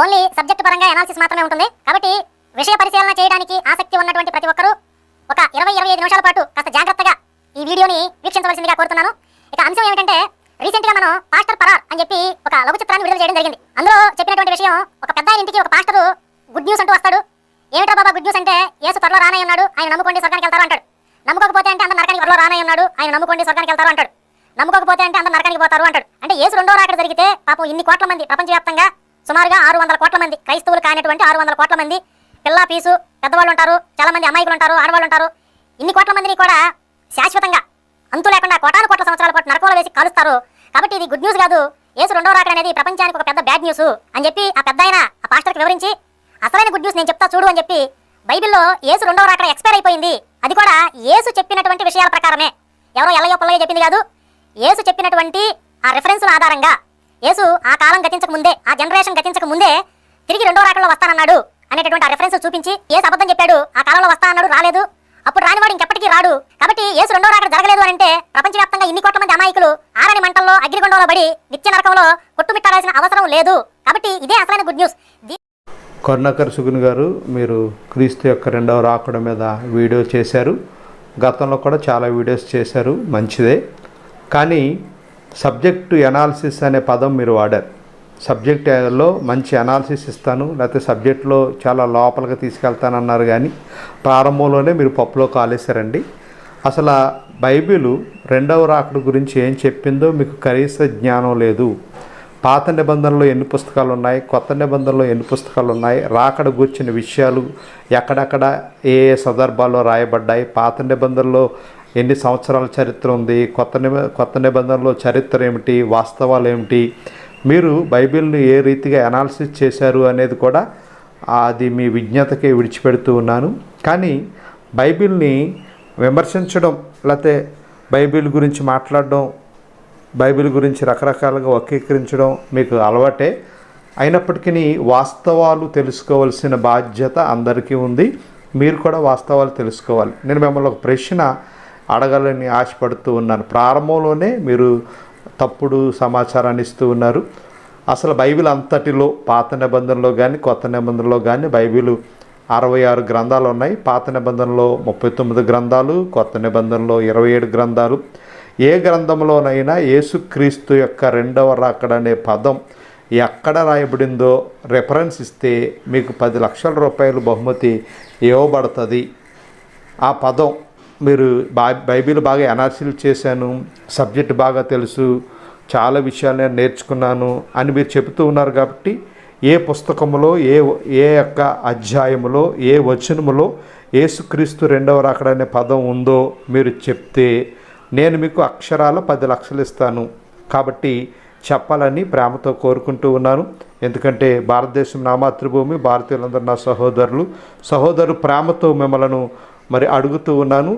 Only subject పరంగా analysis మాత్రమే ఉంటుంది. కాబట్టి విషయ పరిశీలన చేయడానికి ఆసక్తి ఉన్నటువంటి ప్రతి ఒక్కరూ ఒక ఇరవై ఇరవై ఐదు నిమిషాల పాటు కాస్త జాగ్రత్తగా ఈ వీడియోని వీక్షించవలసిందిగా కోరుతున్నాను. ఇక అంశం ఏమిటంటే రీసెంట్గా మనం పాస్టర్ పరార్ అని చెప్పి ఒక లఘు చిత్రాన్ని విడుదల చేయడం జరిగింది. అందులో చెప్పినటువంటి విషయం ఒక పెద్ద ఇంటికి ఒక పాస్టర్ గుడ్ న్యూస్ అంటూ వస్తాడు. ఏమిటో బాబా గుడ్ న్యూస్ అంటే యేసు త్వరలో రానై ఉన్నాడు ఆయన నమ్ముకోండి స్వర్గానికి వెళ్తారు అంటాడు. నమ్ముకోకపోతే అంటే అందరు నరకానికి త్వరలో రానై ఉన్నాడు ఆయన నమ్ముకోండి స్వర్గానికి వెళ్తారు అంటాడు. నమ్ముకోకపోతే అంటే అందరు నరకానికి పోతారు అంటాడు. అంటే యేసు రెండో రాకడ జరిగితే పాపం ఇన్ని కోట్ల మంది ప్రపంచవ్యాప్తంగా సుమారుగా ఆరు వందల కోట్ల మంది క్రైస్తవులు కానిటువంటి ఆరు వందల కోట్ల మంది పిల్ల పీసు పెద్దవాళ్ళు ఉంటారు చాలా మంది అమాయకులు ఉంటారు ఆడవాళ్ళు ఉంటారు. ఇన్ని కోట్ల మందిని కూడా శాశ్వతంగా అంతు లేకుండా కోటాను కోట్ల సంవత్సరాల పాటు నరకంలో వేసి కాలుస్తారు. కాబట్టి ఇది గుడ్ న్యూస్ కాదు. ఏసు రెండో రాకడ అనేది ప్రపంచానికి ఒక పెద్ద బ్యాడ్ న్యూస్ అని చెప్పి ఆ పెద్ద ఆయన ఆ పాస్టర్కి వివరించి అసలైన గుడ్ న్యూస్ నేను చెప్తా చూడు అని చెప్పి బైబిల్లో యేసు రెండవ రాకడ ఎక్స్పైర్ అయిపోయింది. అది కూడా యేసు చెప్పినటువంటి విషయాల ప్రకారమే. ఎవరో ఎల్లయో పుల్లయ్య చెప్పింది కాదు. ఏసు చెప్పినటువంటి ఆ రిఫరెన్స్ల ఆధారంగా యేసు ఆ కాలం గతించక ముందే ఆ జనరేషన్ గతించక ముందే తిరిగి రెండో రాకంలో వస్తానన్నాడు అనేటటువంటి ఆ రెఫరెన్స్ చూపించి ఏసు అబద్ధం చెప్పాడు. ఆ కాలంలో వస్తా అన్నాడు రాలేదు. అప్పుడు రానివాడు ఇంకెప్పటికీ రాడు. కాబట్టి ఏసు రెండో రాకడ జరగలేదు అంటే ప్రపంచవ్యాప్తంగా ఇన్ని కోట్ల మంది అమాయకులు ఆరని మంటల్లో అగ్నిగుండంలో పడి నిత్య నరకంలో కొట్టుమిట్టాల్సిన అవసరం లేదు. కాబట్టి ఇదే అసలైన గుడ్ న్యూస్ కరుణాకర్ సుగున్ గారు మీరు క్రీస్తు యొక్క రెండవ రాకడ మీద వీడియో చేశారు. గతంలో కూడా చాలా వీడియోస్ చేశారు. మంచిదే. కానీ సబ్జెక్టు ఎనాలిసిస్ అనే పదం మీరు వాడారు. సబ్జెక్ట్లో మంచి అనాలిసిస్ ఇస్తాను లేకపోతే సబ్జెక్ట్లో చాలా లోపలికి తీసుకెళ్తానన్నారు కానీ ప్రారంభంలోనే మీరు పప్పులో కాలేశారండి. అసలు బైబిలు బైబిల్ రెండవ రాకడ గురించి ఏం చెప్పిందో మీకు కనీస జ్ఞానం లేదు. పాత నిబంధనలో ఎన్ని పుస్తకాలు ఉన్నాయి కొత్త నిబంధనలో ఎన్ని పుస్తకాలు ఉన్నాయి రాకడ గూర్చిన విషయాలు ఎక్కడెక్కడ ఏ ఏ సందర్భాల్లో రాయబడ్డాయి పాత నిబంధనలో ఎన్ని సంవత్సరాల చరిత్ర ఉంది కొత్త నిబ కొత్త నిబంధనలో చరిత్ర ఏమిటి వాస్తవాలు ఏమిటి మీరు బైబిల్ని ఏ రీతిగా అనాలిసిస్ చేశారు అనేది కూడా అది మీ విజ్ఞతకే విడిచిపెడుతూ ఉన్నాను. కానీ బైబిల్ని విమర్శించడం లేకపోతే బైబిల్ గురించి మాట్లాడడం బైబిల్ గురించి రకరకాలుగా వక్రీకరించడం మీకు అలవాటే. అయినప్పటికీ వాస్తవాలు తెలుసుకోవాల్సిన బాధ్యత అందరికీ ఉంది. మీరు కూడా వాస్తవాలు తెలుసుకోవాలి. నేను మిమ్మల్ని ఒక ప్రశ్న అడగాలని ఆశపడుతూ ఉన్నాను. ప్రారంభంలోనే మీరు తప్పుడు సమాచారాన్ని ఇస్తూ ఉన్నారు. అసలు బైబిల్ అంతటిలో పాత నిబంధనలో కానీ కొత్త నిబంధనలో కానీ బైబిల్ అరవై ఆరు గ్రంథాలు ఉన్నాయి. పాత నిబంధనలో ముప్పై తొమ్మిది గ్రంథాలు కొత్త నిబంధనలో ఇరవై ఏడు గ్రంథాలు. ఏ గ్రంథంలోనైనా యేసుక్రీస్తు యొక్క రెండవ రాకడ అనే పదం ఎక్కడ రాయబడిందో రెఫరెన్స్ ఇస్తే మీకు పది లక్షల రూపాయలు బహుమతి ఇవ్వబడుతుంది. ఆ పదం మీరు బా బైబిల్ బాగా అనాలిసిస్ చేశాను సబ్జెక్ట్ బాగా తెలుసు చాలా విషయాలు నేను నేర్చుకున్నాను అని మీరు చెబుతూ ఉన్నారు కాబట్టి ఏ పుస్తకములో ఏ ఏ యొక్క అధ్యాయములో ఏ వచనములో ఏసుక్రీస్తు రెండవ అనే పదం ఉందో మీరు చెప్తే నేను మీకు అక్షరాల పది లక్షలు ఇస్తాను. కాబట్టి చెప్పాలని ప్రేమతో కోరుకుంటూ ఉన్నాను. ఎందుకంటే భారతదేశం నా మాతృభూమి భారతీయులందరూ నా సహోదరులు. సహోదరు ప్రేమతో మిమ్మలను మరి అడుగుతూ ఉన్నాను.